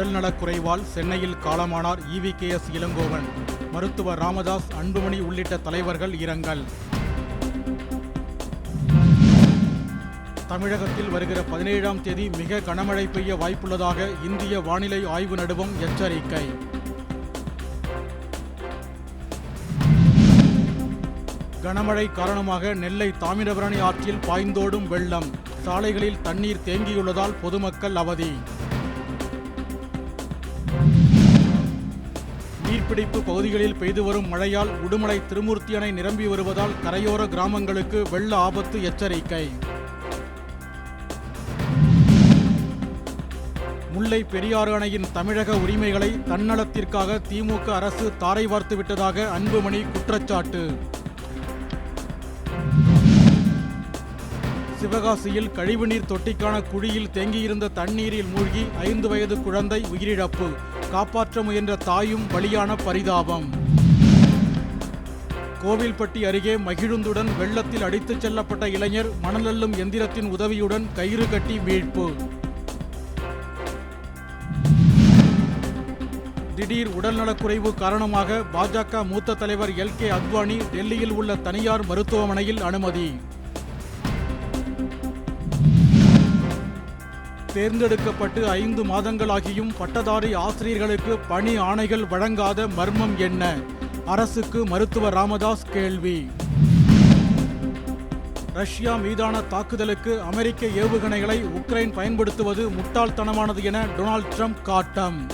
உடல்நலக்குறைவால் சென்னையில் காலமானார் இவிகேஎஸ் இளங்கோவன். மருத்துவர் ராமதாஸ் அன்புமணி உள்ளிட்ட தலைவர்கள் இரங்கல். தமிழகத்தில் வருகிற பதினேழாம் தேதி மிக கனமழை பெய்ய வாய்ப்புள்ளதாக இந்திய வானிலை ஆய்வு நடுவம் எச்சரிக்கை. கனமழை காரணமாக நெல்லை தாமிரபரணி ஆற்றில் பாய்ந்தோடும் வெள்ளம். சாலைகளில் தண்ணீர் தேங்கியுள்ளதால் பொதுமக்கள் அவதி. மீன்பிடிப்பு பகுதிகளில் பெய்து வரும் மழையால் உடுமலை திருமூர்த்தி அணை நிரம்பி வருவதால் கரையோர கிராமங்களுக்கு வெள்ள ஆபத்து எச்சரிக்கை. முல்லை பெரியாறு அணையின் தமிழக உரிமைகளை தன்னலத்திற்காக திமுக அரசு தாரை வார்த்து விட்டதாக அன்புமணி குற்றச்சாட்டு. சிவகாசியில் கழிவுநீர் தொட்டிக்கான குழியில் தேங்கியிருந்த தண்ணீரில் மூழ்கி ஐந்து வயது குழந்தை உயிரிழப்பு. காப்பாற்ற முயன்ற தாயும் பலியான பரிதாபம். கோவில்பட்டி அருகே மகிழுந்துடன் வெள்ளத்தில் அடித்துச் செல்லப்பட்ட இளைஞர் மணலள்ளும் எந்திரத்தின் உதவியுடன் கயிறு கட்டி மீட்பு. திடீர் உடல்நலக்குறைவு காரணமாக பாஜக மூத்த தலைவர் எல் கே அத்வானி டெல்லியில் உள்ள தனியார் மருத்துவமனையில் அனுமதி. தேர்ந்தெடுக்கப்பட்டு ஐந்து மாதங்களாகியும் பட்டதாரி ஆசிரியர்களுக்கு பணி ஆணைகள் வழங்காத மர்மம் என்ன? அரசுக்கு மருத்துவர் ராமதாஸ் கேள்வி. ரஷ்யா மீதான தாக்குதலுக்கு அமெரிக்க ஏவுகணைகளை உக்ரைன் பயன்படுத்துவது முட்டாள்தனமானது என டொனால்ட் ட்ரம்ப் காட்டம்.